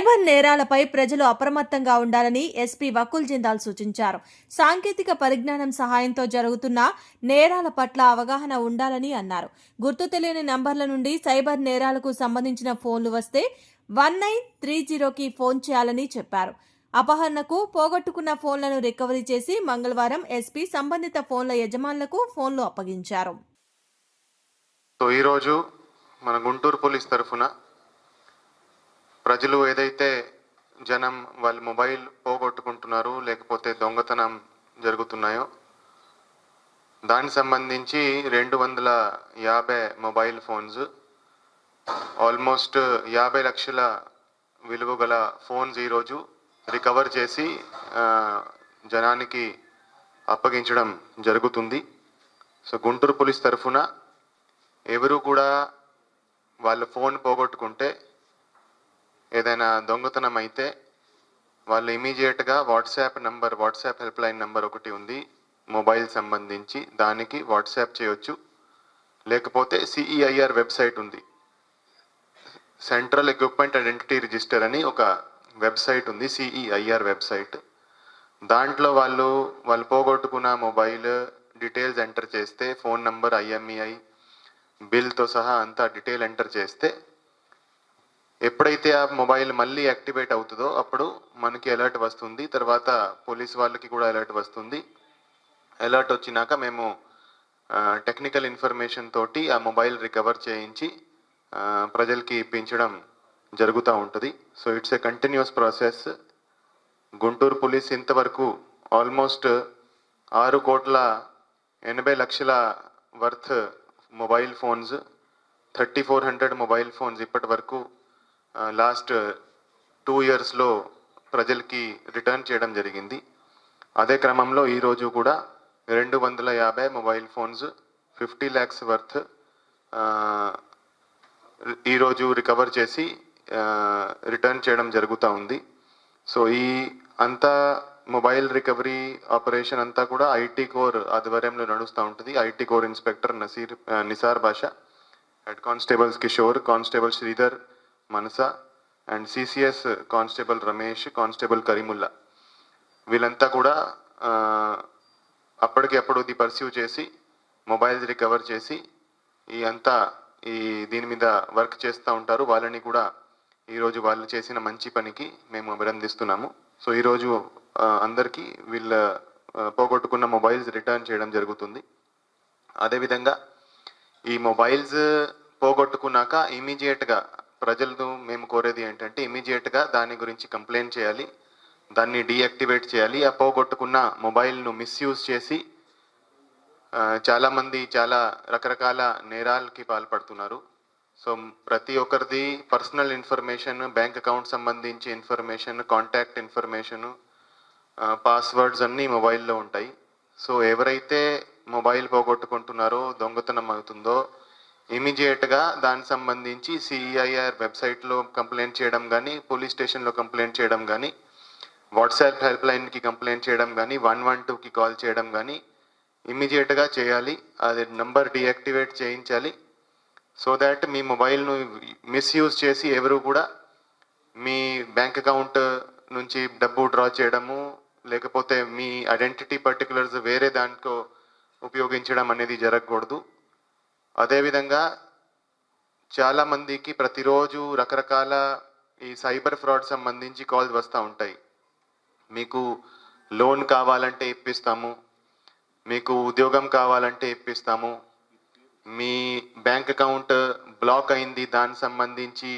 Cyber నేరాలపై ప్రజలు అప్రమత్తంగా ఉండాలని ఎస్పీ వకుల్ జిందాల్ సూచించారు. సాంకేతిక పరిజ్ఞానం సహాయంతో జరుగుతున్న నేరాల పట్ల అవగాహన ఉండాలని అన్నారు. గుర్తు తెలియని నంబర్ల నుండి సైబర్ నేరాలకు సంబంధించిన ఫోన్లు వస్తే వన్ నైన్ త్రీ జీరోకి ఫోన్ చేయాలని చెప్పారు. అపహరణకు పోగొట్టుకున్న ఫోన్లను రికవరీ చేసి మంగళవారం ఎస్పీ సంబంధిత ఫోన్ల యజమానులకు ఫోన్లు అప్పగించారు. సో ఈరోజు మన గుంటూరు పోలీస్ తరఫున ప్రజలు ఏదైతే జనం వాళ్ళ మొబైల్ పోగొట్టుకుంటున్నారు లేకపోతే దొంగతనం జరుగుతున్నాయో దానికి సంబంధించి రెండు వందల యాభై మొబైల్ ఫోన్స్ ఆల్మోస్ట్ యాభై లక్షల విలువ గల ఫోన్స్ ఈరోజు రికవర్ చేసి జనానికి అప్పగించడం జరుగుతుంది. సో గుంటూరు పోలీస్ తరఫున ఎవరు కూడా వాళ్ళ ఫోన్ పోగొట్టుకుంటే ఏదైనా దొంగతనం అయితే వాళ్ళు ఇమీడియట్గా WhatsApp number WhatsApp help line number ఒకటి ఉంది. మొబైల్ సంబంధించి దానికి వాట్సాప్ చేయొచ్చు. లేకపోతే సిఈఐఆర్ వెబ్సైట్ ఉంది. సెంట్రల్ ఎక్విప్మెంట్ ఐడెంటిటీ రిజిస్టర్ అని ఒక వెబ్సైట్ ఉంది సిఈఐఆర్ వెబ్సైట్ దాంట్లో వాళ్ళు వాళ్ళు పోగొట్టుకున్న మొబైల్ డీటెయిల్స్ ఎంటర్ చేస్తే ఫోన్ నంబర్ ఐఎంఈఐ బిల్తో సహా అంతా డీటెయిల్ ఎంటర్ చేస్తే ఎప్పుడైతే ఆ మొబైల్ మళ్ళీ యాక్టివేట్ అవుతుందో అప్పుడు మనకి అలర్ట్ వస్తుంది. తర్వాత పోలీస్ వాళ్ళకి కూడా అలర్ట్ వస్తుంది. అలర్ట్ వచ్చినాక మేము టెక్నికల్ ఇన్ఫర్మేషన్ తోటి ఆ మొబైల్ రికవర్ చేయించి ప్రజలకి ఇప్పించడం జరుగుతూ ఉంటుంది. So it's a continuous process Guntur police ఇంతవరకు ఆల్మోస్ట్ ఆరు కోట్ల ఎనభై లక్షల worth mobile phones thirty four hundred mobile phones ఇప్పటి వరకు లాస్ట్ టూ ఇయర్స్లో ప్రజలకి రిటర్న్ చేయడం జరిగింది. అదే క్రమంలో ఈరోజు కూడా రెండు వందల యాభై mobile phones fifty lakhs worth ఈరోజు రికవర్ చేసి రిటర్న్ చేయడం జరుగుతూ ఉంది. సో ఈ అంతా మొబైల్ రికవరీ ఆపరేషన్ అంతా కూడా ఐటీ కోర్ ఆధ్వర్యంలో నడుస్తూ ఉంటుంది. IT core inspector Naseer Nisar Basha head constables Kishore constable Sridhar Manasa and CCS constable Ramesh constable Karimulla. వీళ్ళంతా కూడా అప్పటికప్పుడు అప్పటికి అప్పుడు ఇది పర్సీవ్ చేసి మొబైల్స్ రికవర్ చేసి ఈ అంతా ఈ దీని మీద వర్క్ చేస్తూ ఉంటారు. వాళ్ళని కూడా ఈరోజు వాళ్ళు చేసిన మంచి పనికి మేము అభినందిస్తున్నాము. సో ఈరోజు అందరికీ వీళ్ళ పోగొట్టుకున్న మొబైల్స్ రిటర్న్ చేయడం జరుగుతుంది. అదేవిధంగా ఈ మొబైల్స్ పోగొట్టుకున్నాక ఇమీడియట్గా ప్రజలను మేము కోరేది ఏంటంటే ఇమీడియట్గా దాని గురించి కంప్లైంట్ చేయాలి దాన్ని డీయాక్టివేట్ చేయాలి. ఆ పోగొట్టుకున్న మొబైల్ను మిస్యూజ్ చేసి చాలామంది చాలా రకరకాల నేరాలకి పాల్పడుతున్నారు. సో ప్రతి ఒక్కరిది పర్సనల్ ఇన్ఫర్మేషన్ బ్యాంక్ అకౌంట్ సంబంధించి ఇన్ఫర్మేషన్ కాంటాక్ట్ ఇన్ఫర్మేషన్ పాస్వర్డ్స్ అన్నీ మొబైల్లో ఉంటాయి. సో ఎవరైతే మొబైల్ పోగొట్టుకుంటున్నారో దొంగతనం అవుతుందో ఇమీడియట్గా దానికి సంబంధించి సిఐఆర్ వెబ్సైట్లో కంప్లైంట్ చేయడం కానీ పోలీస్ స్టేషన్లో కంప్లైంట్ చేయడం కానీ వాట్సాప్ హెల్ప్ లైన్కి కంప్లైంట్ చేయడం కానీ వన్ వన్ టూకి కాల్ చేయడం కానీ ఇమీడియట్గా చేయాలి. అది నంబర్ డీయాక్టివేట్ చేయించాలి. సో దాట్ మీ మొబైల్ను మిస్యూజ్ చేసి ఎవరు కూడా మీ బ్యాంక్ అకౌంట్ నుంచి డబ్బు డ్రా చేయడము లేకపోతే మీ ఐడెంటిటీ పర్టికులర్స్ వేరే దానికో ఉపయోగించడం అనేది జరగకూడదు. అదేవిధంగా చాలా మందికి ప్రతిరోజు రకరకాల ఈ సైబర్ ఫ్రాడ్ సంబంధించి కాల్స్ వస్తూ ఉంటాయి. మీకు లోన్ కావాలంటే ఇప్పిస్తాము మీకు ఉద్యోగం కావాలంటే ఇప్పిస్తాము మీ బ్యాంక్ అకౌంట్ బ్లాక్ అయింది దానికి సంబంధించి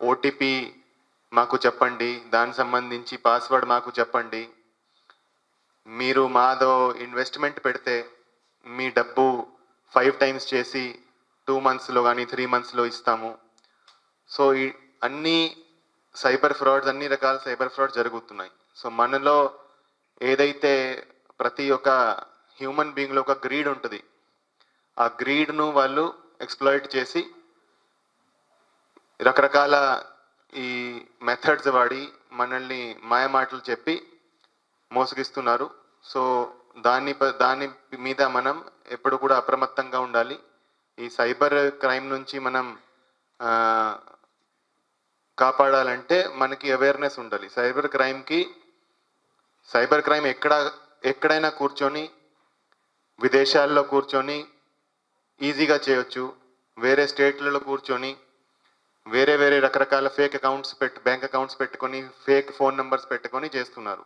ఓటీపీ మాకు చెప్పండి దానికి సంబంధించి పాస్వర్డ్ మాకు చెప్పండి. మీరు మాదో ఇన్వెస్ట్మెంట్ పెడితే మీ డబ్బు ఫైవ్ టైమ్స్ చేసి టూ మంత్స్లో కానీ త్రీ మంత్స్లో ఇస్తాము. సో ఈ అన్ని సైబర్ ఫ్రాడ్స్ అన్ని రకాల సైబర్ ఫ్రాడ్ జరుగుతున్నాయి. సో మనలో ఏదైతే ప్రతి ఒక్క హ్యూమన్ బీయింగ్లో ఒక గ్రీడ్ ఉంటుంది ఆ గ్రీడ్ను వాళ్ళు ఎక్స్ప్లాయిట్ చేసి రకరకాల ఈ మెథడ్స్ వాడి మనల్ని మాయమాటలు చెప్పి మోసగిస్తున్నారు. సో దాని ప- దాని మీద మనం ఎప్పుడు కూడా అప్రమత్తంగా ఉండాలి. ఈ సైబర్ క్రైమ్ నుంచి మనం కాపాడాలంటే మనకి అవేర్నెస్ ఉండాలి. సైబర్ క్రైమ్కి సైబర్ క్రైమ్ ఎక్కడ ఎక్కడైనా కూర్చొని విదేశాల్లో కూర్చొని ఈజీగా చేయొచ్చు. వేరే స్టేట్లలో కూర్చొని వేరే వేరే రకరకాల ఫేక్ అకౌంట్స్ పెట్టి బ్యాంక్ అకౌంట్స్ పెట్టుకొని ఫేక్ ఫోన్ నెంబర్స్ పెట్టుకొని చేస్తున్నారు.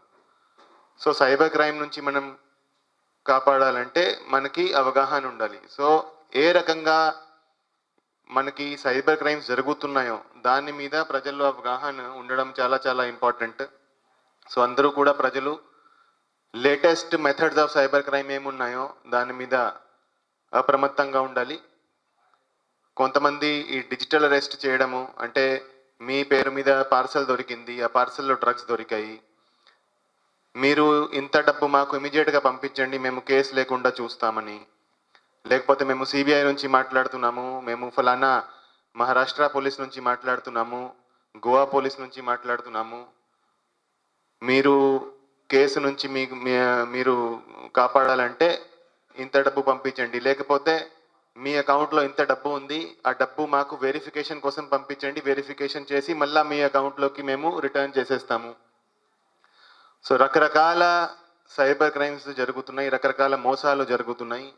సో సైబర్ క్రైమ్ నుంచి మనం కాపాడాలంటే మనకి అవగాహన ఉండాలి. సో ఏ రకంగా మనకి సైబర్ క్రైమ్స్ జరుగుతున్నాయో దాని మీద ప్రజల్లో అవగాహన ఉండడం చాలా చాలా ఇంపార్టెంట్. సో అందరూ కూడా ప్రజలు latest methods of cyber crime ఏమున్నాయో దాని మీద అప్రమత్తంగా ఉండాలి. కొంతమంది ఈ డిజిటల్ అరెస్ట్ చేయడము అంటే మీ పేరు మీద పార్సల్ దొరికింది ఆ పార్సల్లో డ్రగ్స్ దొరికాయి మీరు ఇంత డబ్బు మాకు ఇమీడియట్గా పంపించండి మేము కేసు లేకుండా చూస్తామని. లేకపోతే మేము సిబిఐ నుంచి మాట్లాడుతున్నాము మేము ఫలానా మహారాష్ట్ర పోలీస్ నుంచి మాట్లాడుతున్నాము గోవా పోలీస్ నుంచి మాట్లాడుతున్నాము. మీరు కేసు నుంచి మీకు మీ- మీరు కాపాడాలంటే ఇంత డబ్బు పంపించండి. లేకపోతే మీ అకౌంట్లో ఇంత డబ్బు ఉంది ఆ డబ్బు మాకు వెరిఫికేషన్ కోసం పంపించండి. వెరిఫికేషన్ చేసి మళ్ళీ మీ అకౌంట్లోకి మేము రిటర్న్ చేసేస్తాము. సో రకరకాల సైబర్ క్రైమ్స్ జరుగుతున్నాయి రకరకాల మోసాలు జరుగుతున్నాయి.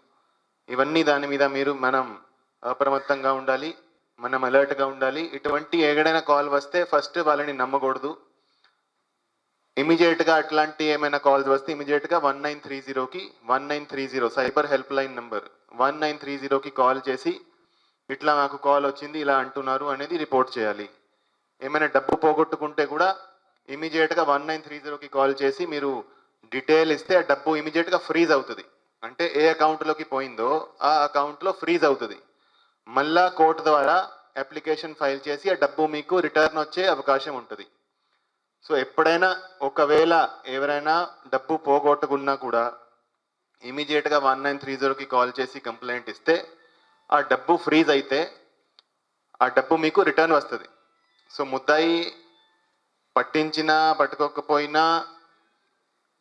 ఇవన్నీ దాని మీద మీరు మనం అప్రమత్తంగా ఉండాలి మనం అలర్ట్గా ఉండాలి. ఇటువంటి ఎక్కడైనా కాల్ వస్తే ఫస్ట్ వాళ్ళని నమ్మకూడదు. ఇమీడియట్గా అట్లాంటి ఏమైనా కాల్స్ వస్తే ఇమీడియట్గా వన్ నైన్ త్రీ జీరోకి one nine three zero cyber help line number one nine three జీరోకి కాల్ చేసి ఇట్లా నాకు కాల్ వచ్చింది ఇలా అంటున్నారు అనేది రిపోర్ట్ చేయాలి. ఏమైనా డబ్బు పోగొట్టుకుంటే కూడా ఇమీడియట్గా వన్ నైన్ త్రీ జీరోకి కాల్ చేసి మీరు డీటెయిల్ ఇస్తే ఆ డబ్బు ఇమీడియట్గా ఫ్రీజ్ అవుతుంది. అంటే ఏ అకౌంట్లోకి పోయిందో ఆ అకౌంట్లో ఫ్రీజ్ అవుతుంది. మళ్ళా కోర్టు ద్వారా అప్లికేషన్ ఫైల్ చేసి ఆ డబ్బు మీకు రిటర్న్ వచ్చే అవకాశం ఉంటుంది. సో ఎప్పుడైనా ఒకవేళ ఎవరైనా డబ్బు పోగొట్టుకున్నా కూడా ఇమీడియట్గా వన్ నైన్ త్రీ జీరోకి కాల్ చేసి కంప్లైంట్ ఇస్తే ఆ డబ్బు ఫ్రీజ్ అయితే ఆ డబ్బు మీకు రిటర్న్ వస్తుంది. సో ముద్దాయి పట్టించినా పట్టుకోకపోయినా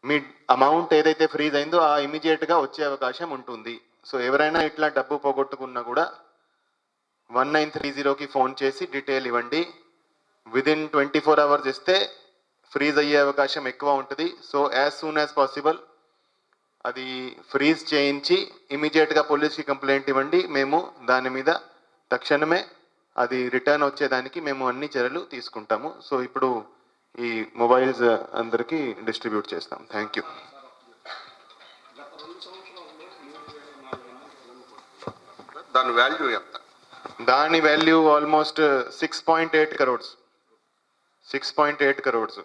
మీ అమౌంట్ ఏదైతే ఫ్రీజ్ అయిందో ఆ ఇమీడియట్గా వచ్చే అవకాశం ఉంటుంది. సో ఎవరైనా ఇట్లా డబ్బు పోగొట్టుకున్నా కూడా వన్ నైన్ త్రీ జీరోకి ఫోన్ చేసి డీటెయిల్ ఇవ్వండి. విదిన్ ట్వంటీ ఫోర్ అవర్స్ ఇస్తే ఫ్రీజ్ అయ్యే అవకాశం ఎక్కువ ఉంటుంది. So as soon as possible అది ఫ్రీజ్ చేయించి ఇమీడియట్గా పోలీస్కి కంప్లైంట్ ఇవ్వండి. మేము దాని మీద తక్షణమే అది రిటర్న్ వచ్చేదానికి మేము అన్ని చర్యలు తీసుకుంటాము. సో ఇప్పుడు ఈ మొబైల్స్ అందరికీ డిస్ట్రిబ్యూట్ చేస్తాం. థ్యాంక్ యూ దాని వాల్యూ ఎంత? దాని value almost six point eight crores six point eight crores